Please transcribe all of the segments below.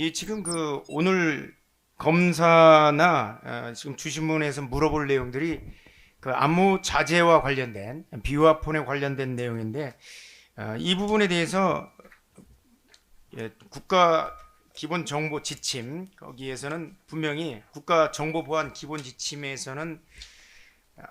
이 지금 그 오늘 검사나 어, 지금 주신문에서 물어볼 내용들이 그 안무 자제와 관련된 비화폰에 관련된 내용인데 어, 이 부분에 대해서 예, 국가 기본 정보 지침 거기에서는 분명히 국가 정보 보안 기본 지침에서는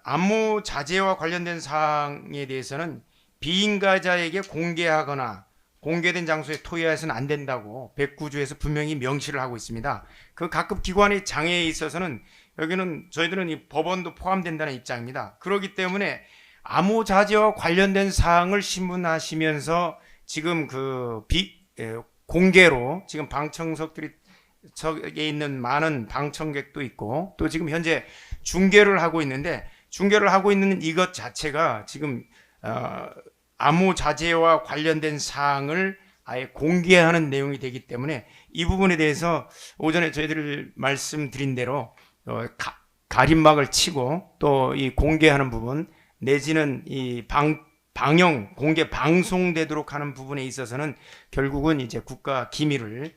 안무 자제와 관련된 사항에 대해서는 비인가자에게 공개하거나 공개된 장소에 토의해서는 안 된다고 109조에서 분명히 명시를 하고 있습니다. 그 각급 기관의 장애에 있어서는 여기는 저희들은 이 법원도 포함된다는 입장입니다. 그렇기 때문에 암호 자제와 관련된 사항을 신문하시면서 지금 그 비, 에, 공개로 지금 방청석들이 저에 있는 많은 방청객도 있고 또 지금 현재 중계를 하고 있는데 중계를 하고 있는 이것 자체가 지금 어, 암호 자제와 관련된 사항을 아예 공개하는 내용이 되기 때문에 이 부분에 대해서 오전에 저희들 말씀드린 대로 어, 가, 가림막을 치고 또 이 공개하는 부분 내지는 이 방, 방영 공개 방송되도록 하는 부분에 있어서는 결국은 이제 국가 기밀을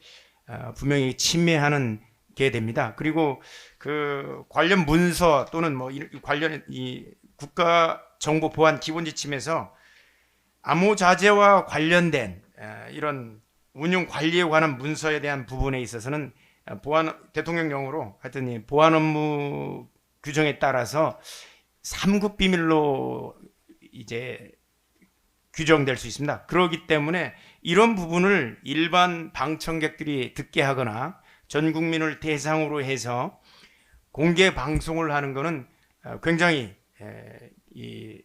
어, 분명히 침해하는 게 됩니다. 그리고 그 관련 문서 또는 뭐 이- 관련 이 국가 정보 보안 기본 지침에서 암호 자제와 관련된 에, 이런 운영 관리에 관한 문서에 대한 부분에 있어서는 어, 보안 대통령령으로 하여튼 이 보안 업무 규정에 따라서 3급 비밀로 이제 규정될 수 있습니다. 그렇기 때문에 이런 부분을 일반 방청객들이 듣게 하거나 전 국민을 대상으로 해서 공개 방송을 하는 것은 어, 굉장히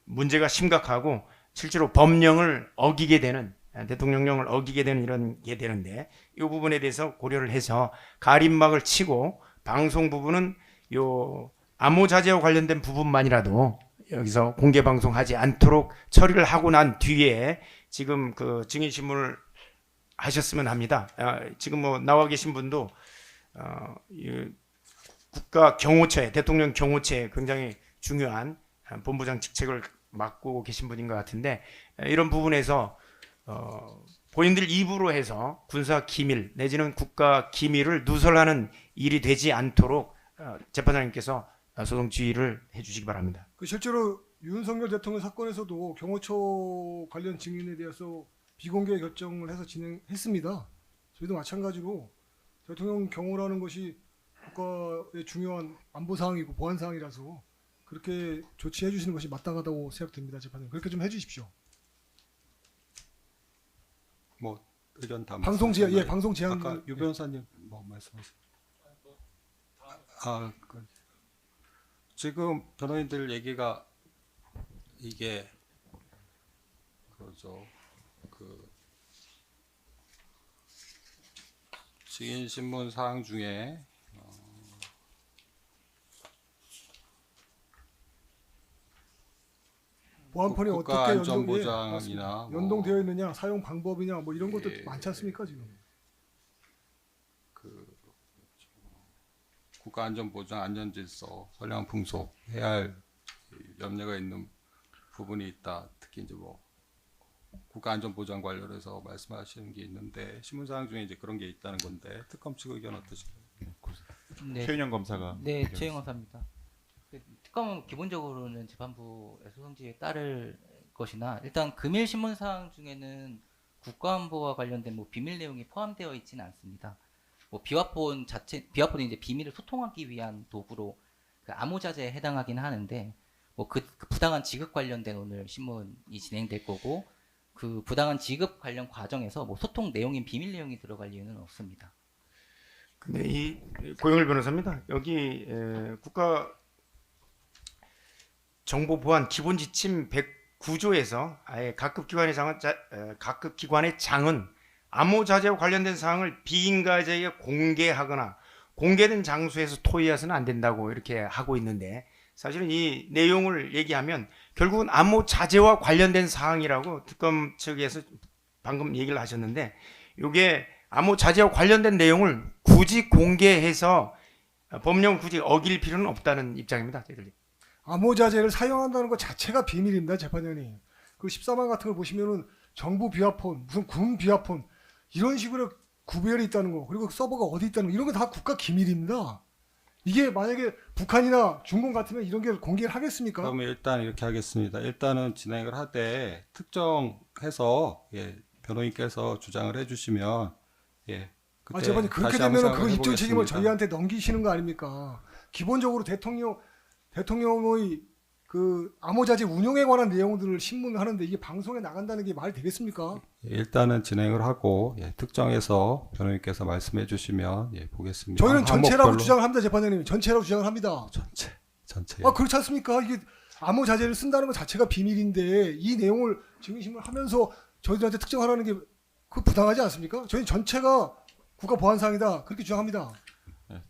문제가 심각하고 실제로 법령을 어기게 되는 에, 대통령령을 어기게 되는 이런 게 되는데 이 부분에 대해서 고려를 해서 가림막을 치고 방송 부분은 요 암호 자제와 관련된 부분만이라도 여기서 공개 방송하지 않도록 처리를 하고 난 뒤에 지금 그 증인 신문을 하셨으면 합니다. 아, 지금 뭐 나와 계신 분도 어, 이 국가 경호처에 대통령 경호처에 굉장히 중요한 아, 본부장 직책을 맡고 계신 분인 것 같은데 아, 이런 부분에서 어, 본인들 입으로 해서 군사 기밀 내지는 국가 기밀을 누설하는 일이 되지 않도록 어, 재판장님께서 어, 소송 지휘를 해주시기 바랍니다. 그 실제로 윤석열 대통령 사건에서도 경호처 관련 증인에 대해서 비공개 결정을 해서 진행했습니다. 저희도 마찬가지로 대통령 경호라는 것이 국가의 중요한 안보 사항이고 보안 사항이라서 그렇게 조치해 주시는 것이 마땅하다고 생각됩니다, 재판장. 그렇게 좀 해주십시오. 뭐 의견 다 방송 제한, 예? 방송 제한. 아까 유 변호사님 뭐 말씀하세요? 아, 그, 지금 변호인들 얘기가 이게 그죠 그 증인 신문 사항 중에 국가 어떻게 안전 연동, 예, 보장이나 맞습니다. 뭐- 연동되어 있느냐, 사용 방법이냐, 뭐 이런 것도 예. 많지 않습니까 지금? 그 국가안전보장 안전질서 선량 풍속 해야 할 염려가 있는 부분이 있다. 특히 이제 뭐 국가안전보장 관련해서 말씀하시는 게 있는데 신문사항 중에 이제 그런 게 있다는 건데 특검 측 의견 어떠신가요? 네, 최윤영 검사가 네. 최영 검사입니다. 그 특검은 기본적으로는 재판부의 소송지에 따를 것이나 일단 금일 신문 사항 중에는 국가안보와 관련된 뭐 비밀 내용이 포함되어 있지는 않습니다. 뭐 비화폰 자체 비화폰이 이제 비밀을 소통하기 위한 도구로 그 암호자재에 해당하긴 하는데 뭐그 부당한 지급 관련된 오늘 신문이 진행될 거고 그 부당한 지급 관련 과정에서 뭐 소통 내용인 비밀 내용이 들어갈 이유는 없습니다. 근데 이 고영일 변호사입니다. 여기 에, 국가 정보 보안 기본 지침 109조에서 아예 각급 기관의 장은 자, 에, 각급 기관의 장은 암호 자재와 관련된 사항을 비인가자에게 공개하거나 공개된 장소에서 토의해서는 안 된다고 이렇게 하고 있는데 사실은 이 내용을 얘기하면 결국은 암호 자재와 관련된 사항이라고 특검 측에서 방금 얘기를 하셨는데 이게 암호 자재와 관련된 내용을 굳이 공개해서 법령 굳이 어길 필요는 없다는 입장입니다. 저희들이. 암호자재를 사용한다는 것 자체가 비밀입니다, 재판장님. 그 14만 같은 걸 보시면은 정부 비화폰, 무슨 군 비화폰 이런 식으로 구별이 있다는 거 그리고 서버가 어디 있다는 거 이런 거 다 국가 기밀입니다. 이게 만약에 북한이나 중공 같으면 이런 게 공개를 하겠습니까? 그러면 일단 이렇게 하겠습니다. 일단은 진행을 하되 특정해서 예, 변호인께서 주장을 해주시면 예. 아, 제발 그렇게 되면 그 입증 책임을. 저희한테 넘기시는 거 아닙니까? 기본적으로 대통령 대통령의 그 암호자재 운용에 관한 내용들을 신문을 하는데 이게 방송에 나간다는 게 말이 되겠습니까? 예, 일단은 진행을 하고 예, 특정해서 변호인께서 말씀해 주시면 예, 보겠습니다. 저희는 전체라고 항목별로- 주장을 합니다, 재판장님. 전체라고 주장을 합니다. 전체 전체. 아 그렇지 않습니까? 이게 암호자재를 쓴다는 것 자체가 비밀인데 이 내용을 증인신문 하면서 저희들한테 특정하라는 게 그 부당하지 않습니까? 저희는 전체가 국가 보안상이다 그렇게 주장합니다.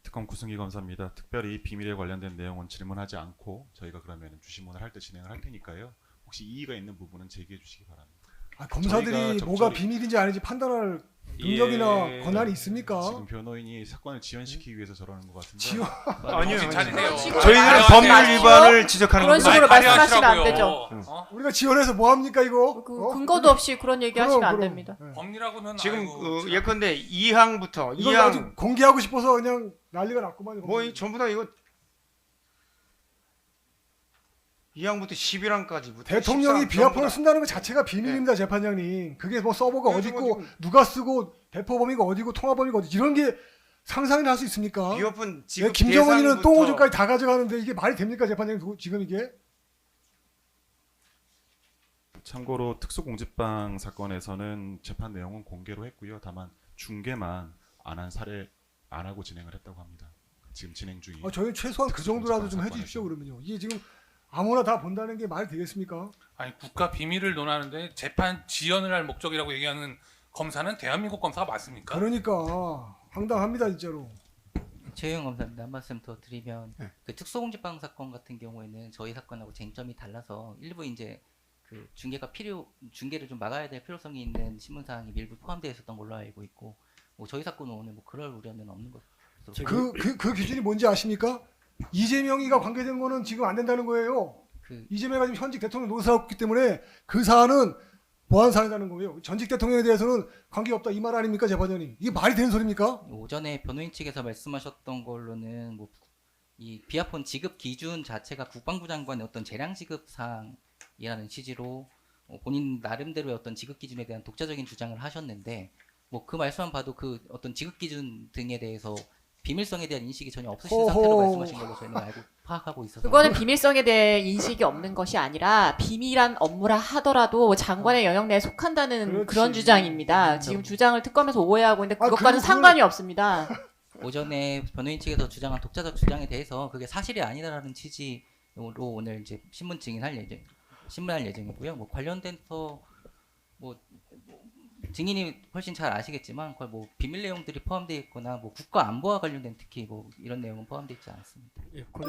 네, 특검 구승기 검사입니다. 특별히 비밀에 관련된 내용은 질문하지 않고 저희가 그러면 주시문을 할 때 진행을 할 테니까요. 혹시 이의가 있는 부분은 제기해 주시기 바랍니다. 아, 검사들이 뭐가 비밀인지 아닌지 판단할 능력이나 예, 권한이 있습니까? 지금 변호인이 사건을 지연시키기 위해서 저러는 것 같은데. 지원 아니요. 지금 저희들은 아니요, 법률 아니요. 위반을 지적하는 그런 겁니다. 식으로 말씀하시면 안. 되죠. 어? 우리가 지원해서 뭐 합니까 이거? 그 어? 근거도 없이 그런 얘기 하시면 안 그럼. 됩니다. 예. 법리라고는 지금 아이고, 그 참. 예컨대 2항부터 이걸 2항 아주 공개하고 싶어서 그냥 난리가 났구만. 뭐이 전부 다 이거 2항부터 11항까지 대통령이 비아폰을 쓴다는 것 자체가 비밀입니다, 재판장님. 그게 뭐 서버가 어디 있고 누가 쓰고 대포 범위가 어디고 통화 범위가 어디 이런 게 상상이 날수 있습니까? 비오픈 예, 지금 김정은이는 대상부터- 똥오줌까지 다 가져가는데 이게 말이 됩니까, 재판장님? 도- 지금 이게? 참고로 특수공직방 사건에서는 재판 내용은 공개로 했고요. 다만 중계만 안 한 사례 안 하고 진행을 했다고 합니다. 지금 진행 중이. 어, 저희 최소한 그 정도라도 좀. 해주십시오, 그러면요. 이게 지금 아무나 다 본다는 게 말이 되겠습니까? 아니 국가 비밀을 논하는데 재판 지연을 할 목적이라고 얘기하는 검사는 대한민국 검사가 맞습니까? 그러니까 황당합니다, 진짜로. 최영 검사입니다. 한 말씀 더 드리면 네. 그 특수공직방 사건 같은 경우에는 저희 사건하고 쟁점이 달라서 일부 이제 그 중계가 필요 중계를 좀 막아야 될 필요성이 있는 신문 사항이 일부 포함되어 있었던 걸로 알고 있고 뭐 저희 사건은 오늘 뭐 그럴 우려는 없는 것 같습니다. 그, 그, 그 기준이 뭔지 아십니까? 이재명이가 관계된 거는 지금 안 된다는 거예요. 그 이재명이 지금 현직 대통령 있기 때문에 그 사안은 보안 사안이라는 거예요. 전직 대통령에 대해서는 관계 없다 이 말 아닙니까, 재판장님? 이게 말이 되는 소리입니까? 오전에 변호인 측에서 말씀하셨던 걸로는 뭐 이 비아폰 지급 기준 자체가 국방부 장관의 어떤 재량 지급 사항이라는 취지로 어, 본인 나름대로의 어떤 지급 기준에 대한 독자적인 주장을 하셨는데 뭐 그 말씀만 봐도 그 어떤 지급 기준 등에 대해서 비밀성에 대한 인식이 전혀 없으신 호호. 상태로 말씀하신 걸로 저희는 알고 파악하고 있어서 그거는 비밀성에 대해 인식이 없는 것이 아니라 비밀한 업무라 하더라도 장관의 영역 내에 속한다는 그렇지. 그런 주장입니다. 지금 주장을 특검에서 오해하고 있는데 아, 그것과는 그리고 상관이 없습니다. 오전에 변호인 측에서 주장한 독자적 주장에 대해서 그게 사실이 아니다라는 취지로 오늘 이제 신문 증인할 예정 신문할 예정이고요. 뭐 관련돼서 뭐 증인이 훨씬 잘 아시겠지만 거의 뭐 비밀 내용들이 포함되어 있거나 뭐 국가 안보와 관련된 특히 뭐 이런 내용은 포함되어 있지 않습니다. 예, 고려-